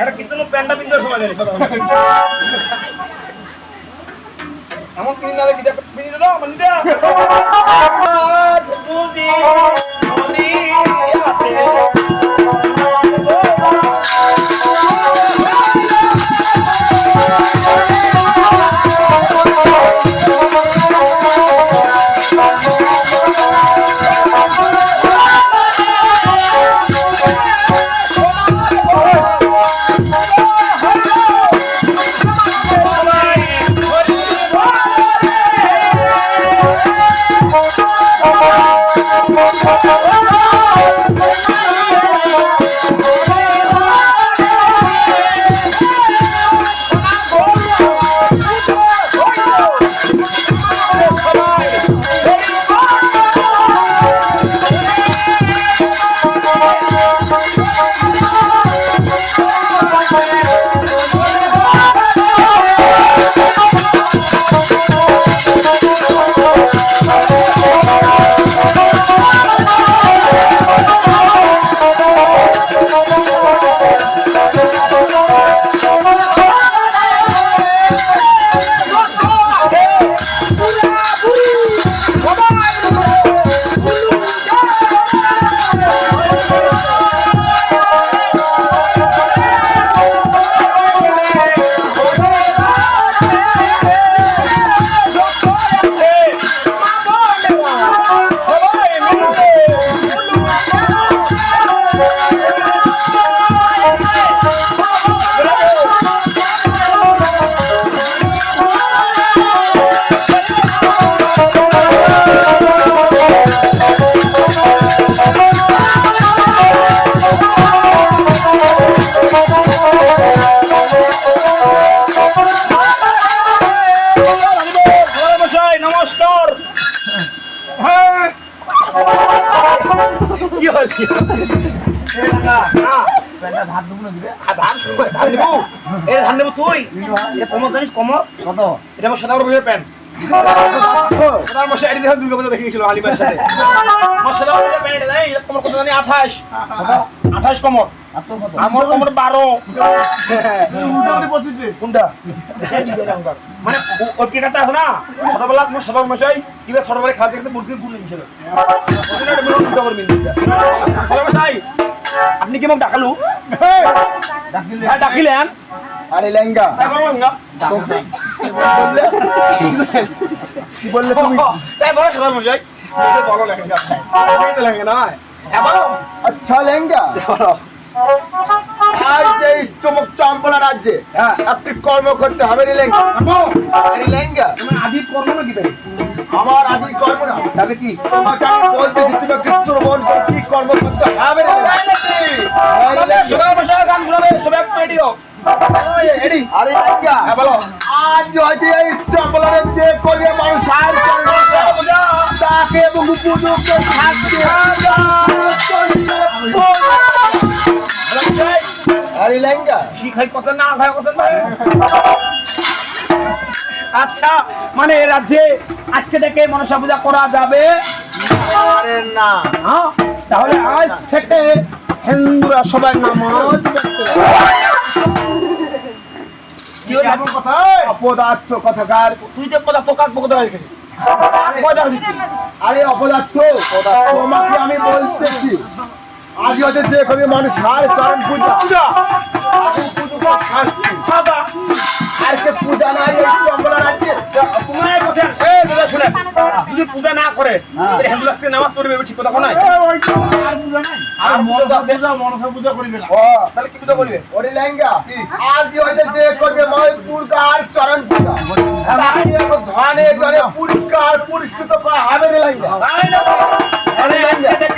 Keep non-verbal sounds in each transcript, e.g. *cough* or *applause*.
এটা কীর্তন প্যান্ডা পিন্দার সময় জানি এমন কিনি না কিটা কিনি দাও মন্দিরা বুঝি ধান দেবো এ ধান দেবো তুই এটা কমর জানিস কমর কত এটা আমার সাদা বড় প্যান্ট সাদা মশাই একদিন দেখে দুর্গা পূজা দেখে গেছিল আলিমার সাথে আমার সাদা বড় প্যান্ট এটা জানি কমর কত জানি আঠাশ আঠাশ কমর আমার কমর বারো কোনটা মানে ওর কেটাটা আছে না ছোটবেলা তোমার সবার মশাই কিবা ছোটবেলায় খাওয়াতে খেতে মুরগির গুণ নিয়েছিল মশাই আপনি কি মোক ডাকালু? হ্যাঁ ডাকিলেন আরে লেঙ্গা কি বললে? তুমি? তাই বড় মশাই বড় নয় হ্যাঁ আচ্ছা লেঙ্গা আজ এই চমক চম্পলা রাজ্যে। হ্যাঁ। একটি কর্ম করতে হবে রে লেঙ্গা আরে লেঙ্গা আদি কর্ম নাকি আমার আদি কর্ম না তবে কি? তোমাকে আমি বলতেছি তোমাকে শ্রবণ করে কি কর্ম করতে হবে। গান শোনাবে সবাই রেডিও আরে লেঙ্গা হ্যাঁ বলো। আজ হয়তো এই চম্পলারে যে করবে মানুষ সাহায্য করবে তাকে এবং উপযুক্ত আরে লেঙ্গা কি খাই কত না খাই কত না? আচ্ছা মানে এ রাজ্যে আজকে থেকে মনসা পূজা করা যাবে? না। হ্যাঁ তাহলে আজ থেকে হিন্দুরা সবাই নামাজ অপদার্থ কথাকার। তুই যে? আরে অপদার্থ। তোমাকে আমি বলতেছি। আজ হচ্ছে যে মানুষ সার চরণ পূজা। আর কে পূজা যদি না করে এই হিন্দু রাষ্ট্রে নামাজ পড়বে ঠিক কথা নাই? আর মনসা পূজা মনসা পূজা করবে না। তাহলে কি পূজা করবে? ওরে লেঙ্গা আজ যে করবে ময়পুর আর চরণ পূজা। ধনে ধনে পরিষ্কার পরিষ্কৃত করা হবে রে লেঙ্গা আরে আজকে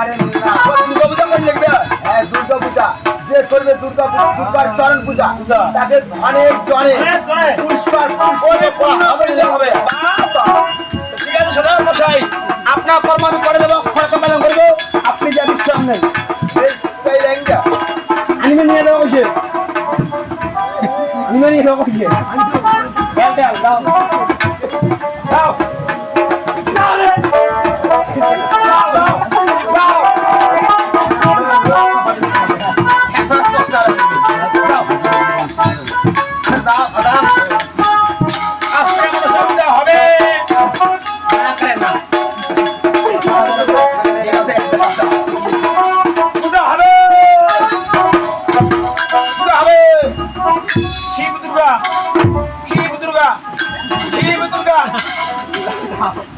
দুর্গা পূজা করে লিখবে হ্যাঁ দুর্গা পূজা যে করবে দুর্গা দুর্গার চরণ পূজা। তাকে ধনে জনে পুষ্পার হবে। ঠিক আছে সাধারণ মশাই আপনার কর্ম আমি করে দেবো খরচ সম্পাদন করব। আপনি যা বিশ্রাম নেই আনিমে নিয়ে দেবো আনিমে নিয়ে দেবো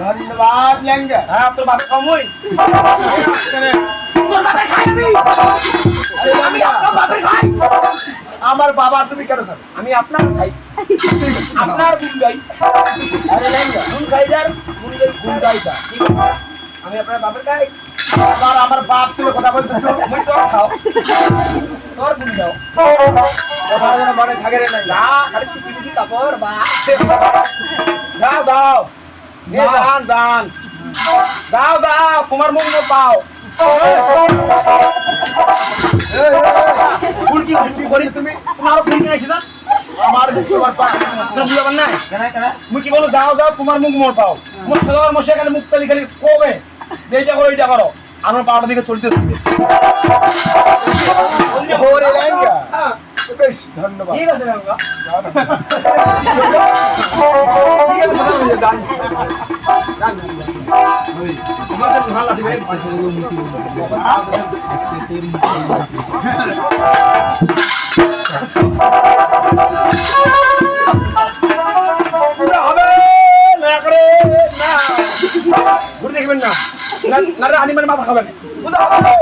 ধন্যবাদ ল্যাংজা হ্যাঁ তোর বাপে কমই তোর খাই আমি। আরে আমি ল্যাংজা, আপনার বাপে খাই। আমার বাবা তুমি কেন খাবে? আমি আপনার খাই। আপনার গুণ গাই। আরে ল্যাংজা গুণ খাই যার তুমি গুন্ডাইটা আমি আপনার বাপের খাই। আবার আমার বাপ তুমি কথা বলতেছো। মুই তোর খাও। তোর গুণ দাও। কথা যেন মনে থাকে রে ল্যাংজা যা খালি শিখি কাপড় বা দাও দাও এ দান দান দাও দাও তোমার মুখ পাও। করি তুমি। তোমার ফুল নিয়ে আসি না আমার তোমার পা তোর বুঝাবার নাই মুই কি বলো যাও যাও তোমার মুখ মোর পাও। মোর সাধারণ মশাই খালি মুখ তালি খালি কবে? এইটা করো এইটা করো। আমার পাওয়াটা দিকে চলতে বেশ ধন্যবাদ। ঠিক আছে *laughs* দেখবেন না। না না রে আনিমের মাথা খাবেন। পুরো হবে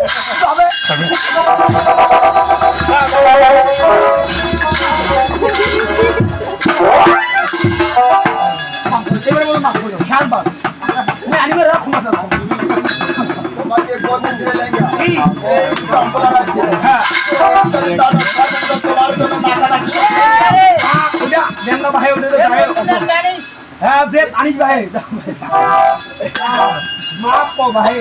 পাস তুমি আনিমের রাখো মাথা রাখো তোমাকে রে ল্যাংজা কি এই সম্পর্ক আছে হ্যাঁ তোমার জন্য মাথা রাখছি ওটা লেমরা ভাই ওটা ভাই যে আনিস ভাই মাপ কো ভাই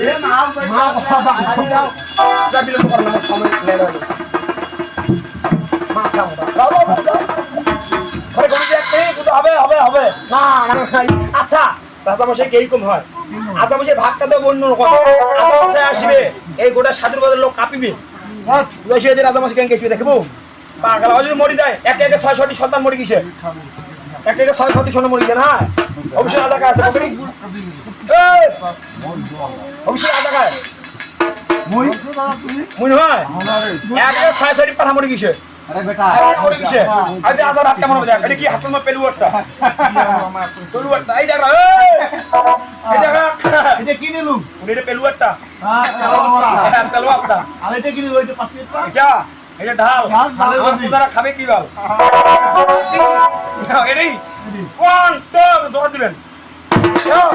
এ মাপ মাপ ভাই দাও যা বিলম্ব করো না সময় লেলো মাপ হবে হবে হবে না না আচ্ছা রাজা মশাই কি হয় রাজা মশাই ভাগটা দেবো অন্য রকম আসবে এই গোটা সাধুর বদলে লোক কাঁপিবে বসে যে রাজা মশাই কেন দেখব পাগলা যদি মরি যায় একে একে ছয় ছটি সন্তান মরি গেছে একে একে ছয় ছটি সন্তান মরি গেছে হ্যাঁ অবশ্যই রাজা! অবশ্যই মুই মুই হয় এক ছয় ছটি পাঠা মরি গেছে মরি গেছে আজ আজার হাত কেমন যায় এটা কি হাতের মধ্যে পেলুয়ারটা পেলুয়ারটা এই দেখা এই! দেখা হ্যাঁ আর এটা কি নিলুম? এটা খাবে কি বল? এটাই জোর দিবেন। দিবেন।